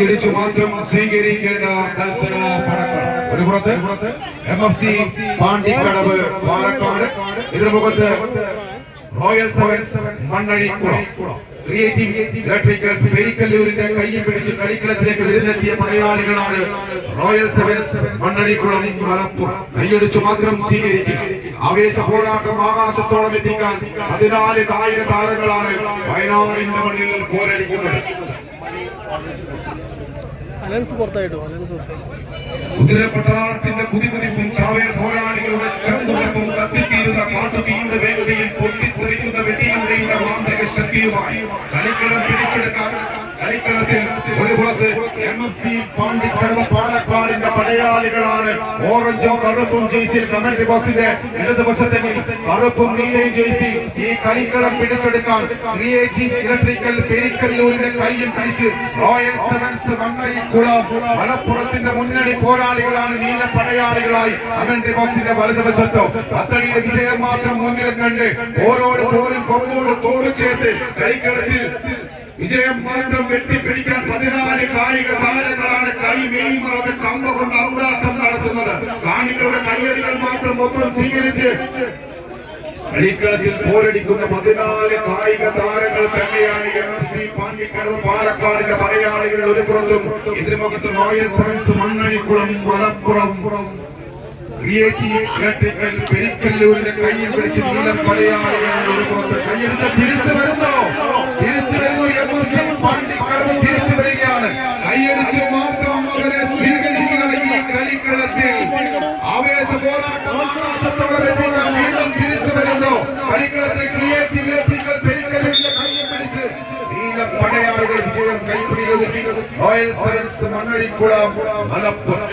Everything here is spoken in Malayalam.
ഇടിച്ചു മാത്രം സ്വീകരിക്കേണ്ട മത്സര പടക്കം. ഒരു പുറത്ത് M F C Pandikkadavu Palakkad. എതിർമുഖത്ത് royal sevens Mannazhikkulam. പെരിക്കല്ലൂരിന്റെ കയ്യിൽ പിടിച്ച് കളിക്കളത്തിലേക്ക് വിരുന്നെത്തിയ മലയാളികളാണ് റോയൽ സെവൻസ് മണ്ണടിക്കുളം മലപ്പുറം. കൈയടിച്ചു മാത്രം സ്വീകരിക്കുക. ആവേശ പോരാട്ടം ആകാശത്തോളം എത്തിക്കാൻ പതിനാല് കായിക താരങ്ങളാണ് വയനാടിന്റെ മണ്ണിൽ പോരടിക്കുന്നത്. അലൻസ് പുറത്തായിട്ടോ അലൻസ് കുതിരപ്പട്ടാളത്തിന്റെ കുതികുതിപ്പും ചാവേർ പോരാളികളുടെ ചെറുതും കത്തിക്കുന്ന കാട്ടുതീയുടെ ശക്തിയുമായി കളിക്കളം പിടിച്ചെടുക്കാൻ കളിക്കളത്തിൽ ഒരു എം എഫ് സി പാണ്ടിക്കടവ് പാലക്കാടിന്റെ പടയാളികളാണ്. ഓറഞ്ചും കറുപ്പും ജേഴ്സിയിൽ കമന്ററി ബോക്സിന്റെ ഇടതുവശത്തേക്ക് ജേഴ്സി ഈ കളിക്കളം പിടിച്ചെടുക്കാൻ ക്രിയേറ്റീവ് ഇലക്ട്രിക്കൽ പെരിക്കല്ലൂരിന്റെ കയ്യിൽ പിടിച്ച് റോയൽ സെവൻസ് മണ്ണരിക്കുളം മലപ്പുറത്തിന്റെ മുന്നണി പോരാളികളാണ് നീല പടയാളികളായി കമന്ററി ബോക്സിന്റെ വലതുവശത്തോ അത്തടിയുടെ വിജയം മാത്രം മുന്നിൽ കണ്ട് ഓരോരോ പോരും കൊമ്പോട് തോട് ചേർത്ത് കളിക്കളത്തിൽ വിജയം മാത്രം വെട്ടിപ്പിടിക്കാൻ പതിനാല് കായിക താരങ്ങളാണ് കൈ മെയ് മറന്ന് കമ്പ കൊണ്ട് ഔടാട്ടം നടത്തുന്നത്. കാണികളുടെ കൈയടികൾ മാത്രം ഒപ്പം സ്വീകരിച്ച് കളിക്കളത്തിൽ പോരടിക്കുന്ന പതിനാല് കായിക താരങ്ങൾ തന്നെയാണ് എം സി പാണ്ടിക്കടവ് പാലക്കാടിന്റെ മലയാളികൾ ഒരു പുറത്തും എതിർമുഖത്ത് റോയൽ സയൻസ് മണ്ണഴിക്കുളം മലപ്പുറം. പെരിക്കല്ലൂരിന്റെ കയ്യിൽ പിടിച്ച് നീളം പടയാളികൾ ഒരു പുറത്ത്. കൈയടിച്ച് പടയാളികൾ വിജയം കൈപ്പിടിയിൽ ഒതുക്കി റോയൽ സെവൻസ് മണ്ണഴിക്കുളം മലപ്പുറം